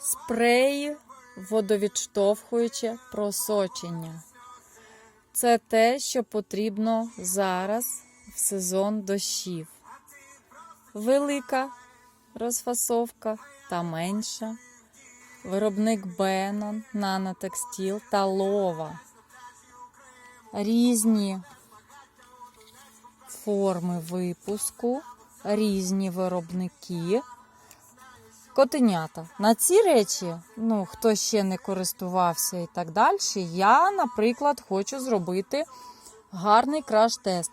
Спреї водовідштовхуюче просочення. Це те, що потрібно зараз в сезон дощів. Велика розфасовка та менша. Виробник Бенон, Нанотекстіл та Лова. Різні форми випуску, різні виробники. Котенята. На ці речі, ну, хто ще не користувався і так далі, я, наприклад, хочу зробити гарний краш-тест.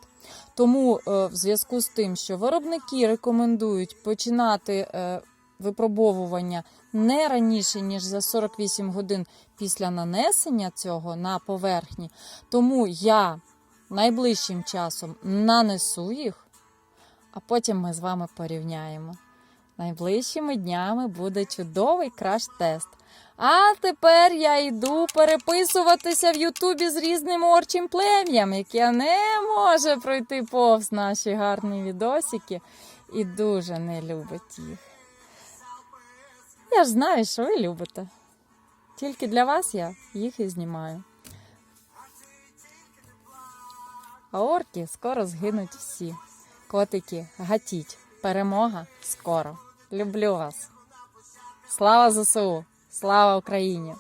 Тому е, в зв'язку з тим, що виробники рекомендують починати е, випробовування не раніше, ніж за 48 годин після нанесення цього на поверхні, тому я найближчим часом нанесу їх, а потім ми з вами порівняємо. Найближчими днями буде чудовий краш-тест. А тепер я йду переписуватися в Ютубі з різним орчим плем'ям, яке не може пройти повз наші гарні відосики і дуже не любить їх. Я ж знаю, що ви любите. Тільки для вас я їх і знімаю. А орки скоро згинуть всі. Котики, гатіть. Перемога скоро. Люблю вас. Слава ЗСУ! Слава Україні!